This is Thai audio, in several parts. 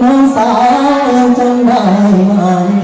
น้องสาวยังจำได้ไหม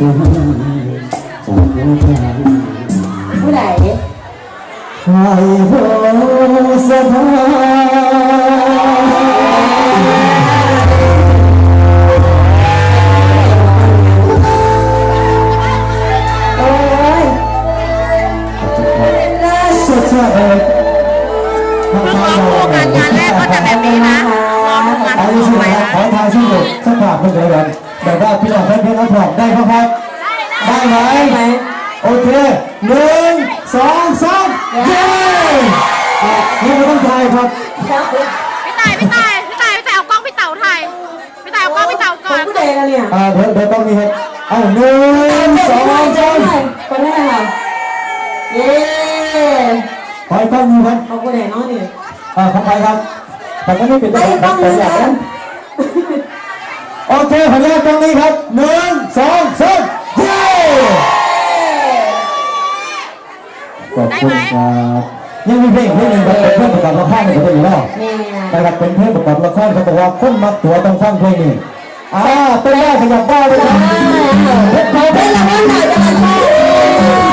ผู้ใดใครรู้สถานโอ้ยเลิศสุดยอดเลยเพิ่งคู่กันงานแรกก็จะแบบนี้นะร้องงานอันคู่นี้ใช่ไหมไปครับนะขอทางที่อยู่สักภาพเพื่อนเดียวกัน แบบว่าพี่น้องเพื่อนเพื่อนรับรองได้ครับครับได้ไหมไหมโอเคหนึ่งสองสามเย้อะนี่ไม่ต้องทายครับพี่ตายพี่ตายพี่ตายพี่ตายเอากล้องพี่เต๋าถ่ายพี่ตายเอากล้องพี่เต๋าก่อนผู้ใดกันเนี่ยอ่าเดี๋ยวเดี๋ยวต้องมีครับเอาหนึ่งสองสามไปได้ค่ะเย้ไปกล้องนี้ครับขอบคุณแน่นอนนี่อ่าเข้าไปครับแต่ก็ไม่เป็นไรครับแต่อยากนั้น โอเคขออนุญาตกล้องนี้ครับหนึ่งสองสามเย้ขอบคุณครับยังมีเพลงเพลงหนึ่งครับเป็นเพลงประกอบละครในประเทศอยู่แล้วแม่นะครับเป็นเพลงประกอบละครเขาบอกว่าคนมักตัวต้องฟังเพลงนี้อ่าเต้นได้ขยับได้เลยนะเพชรเขาเป็เป็นนละวันไหนกันค่ะเ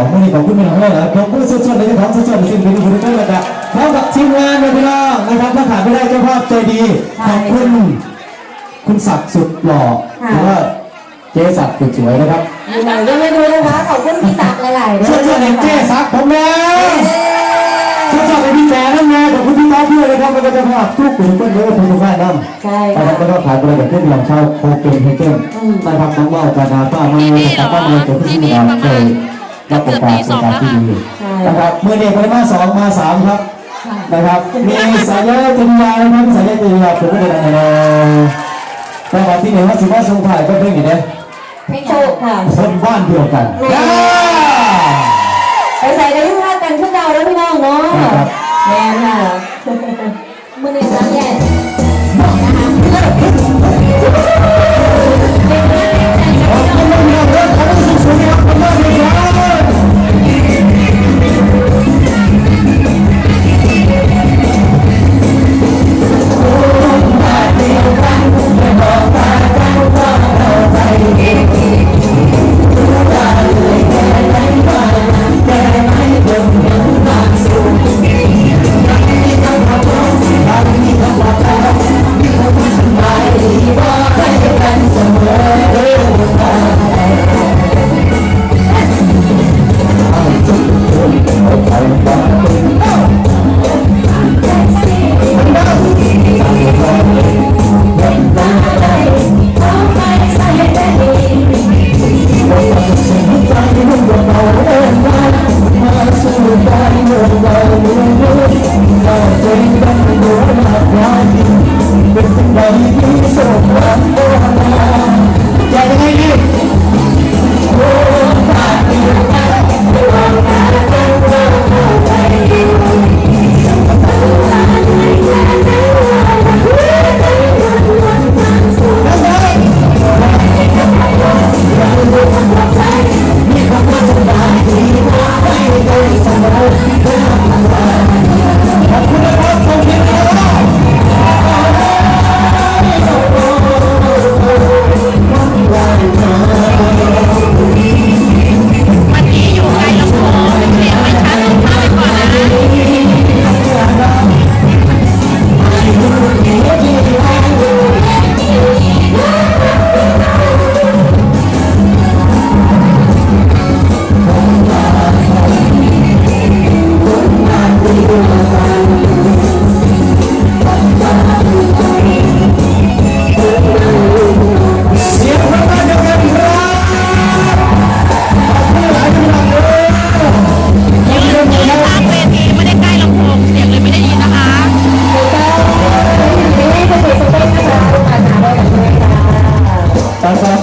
เราเลยแต่สองไม่ได้ขอบคุณพี่น้องเลยนะขอบคุณสุดๆเลยนะครับสุดๆจริงๆเป็นคุณทุกท่านนะครับพร้อมกับทีมงานนะพี่น้องนะครับถ้าขาดไม่ได้เจ้าภาพใจดีขอบคุณคุณศักดิ์สุดหล่อหรือว่าเจ๊ศักดิ์สุดสวยนะครับอยู่ไหนก็ไม่รู้นะคะขอบคุณพี่ศักดิ์หลายๆด้วสุยดๆเลยเจ๊ศักดิ์ผมแล้วสุดๆเลยพี่แจ๊นั่นไงขอบคุณพี่น้องด้วยนะครับแล้วก็เจ้าภาพทุกคนเพื่อนๆทุกท่านนั่นใช่นะคค่ะรับแล้วก็ขายบริการเพื่อนเราเช่าโคเกนเฮเกนนะครับน้องว่าการนาป้ามาจากป้ามาจากที่นี่เรา เคยรับประกาศประกาศที่ดีนะครับเมื่อเด็กไปมาสองมาสามครับนะครับมีสายยาจินยานะครับสายยาจินยาผมก็เลยนะแต่วันที่หนึ่งว่าสิว่าสงขลาก็เพิ่งอย่างนี้เพลงโชคค่ะคนบ้านเดียวกันไปใส่กันยุ่งว่ากันขึ้นเราแล้วพี่น้องเนาะแม่ค่ะมือหนึ่งสามแย่อยาก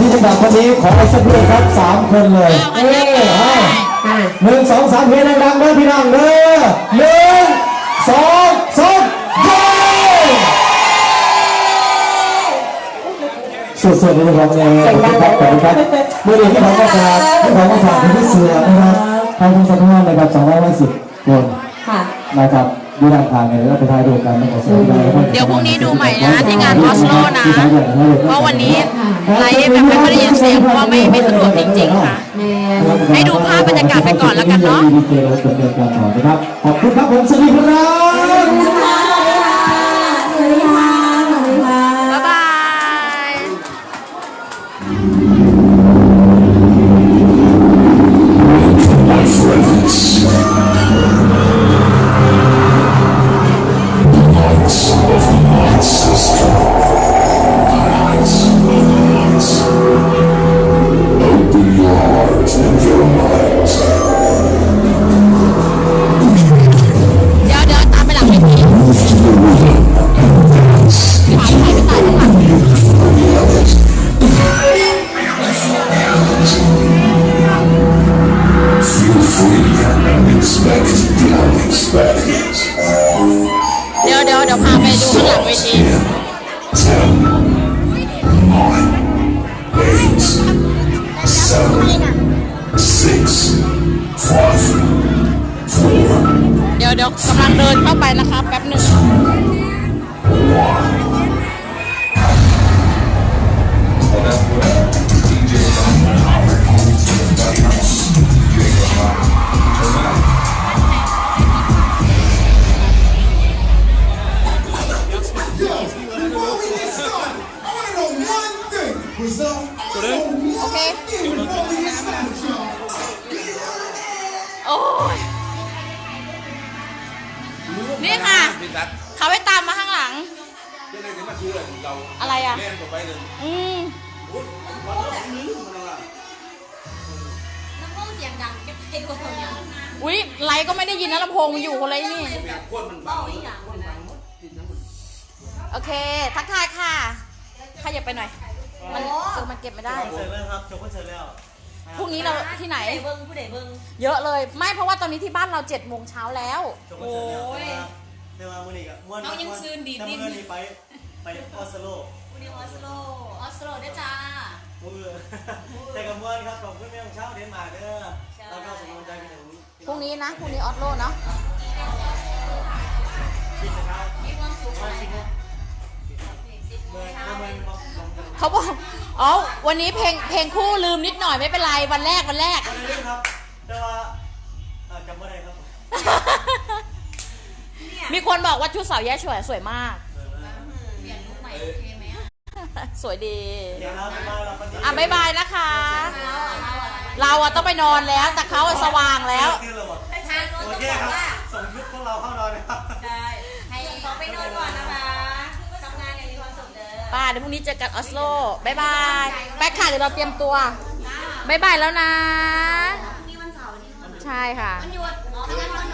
ที่จะดับคนนี้ขอไอ้สักเพลงครับสามคนเลยเอ้ค่ะหนึ่งสองสามเพลงดังๆเด้อพี่น้องเด้อหนึ่งสองสามเย้สุดๆเลยนะครับเนี่ยขอบคุณครับขอบคุณครับเมื่อเดือนที่ผมก็จะที่ผมก็ฝากเป็นที่เสือนะครับทางคุณสะท้อนนะครับสองร้อยห้าสิบคนค่ะนะครับ ดูด้านทางเนี่ยแล้วไปถ่ายรูปกันนะครับเดี๋ยวพรุ่งนี้ดูใหม่นะที่งานออสโลนะ เพราะวันนี้ไลฟ์แบบไม่ค่อยได้ยินเสียงเพราะว่าไม่ไม่สะดวกจริงๆค่ะ ให้ดูภาพบรรยากาศไปก่อนแล้วกันเนาะ ขอบคุณครับผมสวัสดีครับี๋ยวเดี๋ยวกำลังเดินเข้าไปนะคะแป๊บหนึ่งโอ้ย นี่ค่ะ พี่ตัดเขาไปตามมาข้างหลังยังไงถึงมาชื่อเราอะไรอะ เล่นต่อไปหนึ่งอืมน้ำมันเสียงดังจะไปกว่าตัวอย่างอุ้ยไลฟ์ก็ไม่ได้ยินนะลำโพงมันอยู่คนละนี่เนี่ยโคตรมันเบาอีกอย่างหนึ่งนโอเค ทักทายค่ะขยับไปหน่อย มันคือมันเก็บไม่ได้ เสร็จแล้วครับจบก็เสร็จแล้ว พรุ่งนี้เราที่ไหน ผู้ใดเบิ้งผู้ใดเบิ้งเยอะเลย ไม่เพราะว่าตอนนี้ที่บ้านเราเจ็ดโมงเช้าแล้วจบก็เสร็จแล้วแต่ว่ามื้อนี้ก็ม่วนเอายังซื่นดีแต่ดิ้นมื้อนี้ไปไปออสโลผู้ใดออสโลออสโลด้วยจ้า มือแต่กับม่วนครับขอบคุณแม่ของเช้าเดนมาร์กเด้อแล้วก็ส่งกำลังใจไปถึงพรุ่งนี้นะพรุ่งนี้ออสโลเนาะคิดนะครับมีความสุขอะไรนะ เมื่อเมื่อเมื่อลองลองลองเขาบอกอ๋อวันนี้เพลงเพลงคู่ลืมนิดหน่อยไม่เป็นไรวันแรกวันแรกวันนี้ครับแต่ว่าเอ่อจำไม่ได้ครับ มีคนบอกว่าชุดสาวแย่สวยสวยมากเปลี่ยนลุคใหม่โอเคไหมอะสวยดีเดี๋ยวนะบ๊ายบายเราวันนี้อะบ๊ายบายนะคะเราอะเราอะเราอะต้องไปนอนแล้วแต่เขาอะสว่างแล้วคือเราบอกทางโน้นโอต้องเคบอกครับว่า ป้าเดี๋ยวพรุ่งนี้เจอกันออสโลบายบายไปค่ะเดี๋ยวเราเตรียมตัวบายบายแล้วนะมีวันเสาร์นี่ใช่ค่ะวันหยุด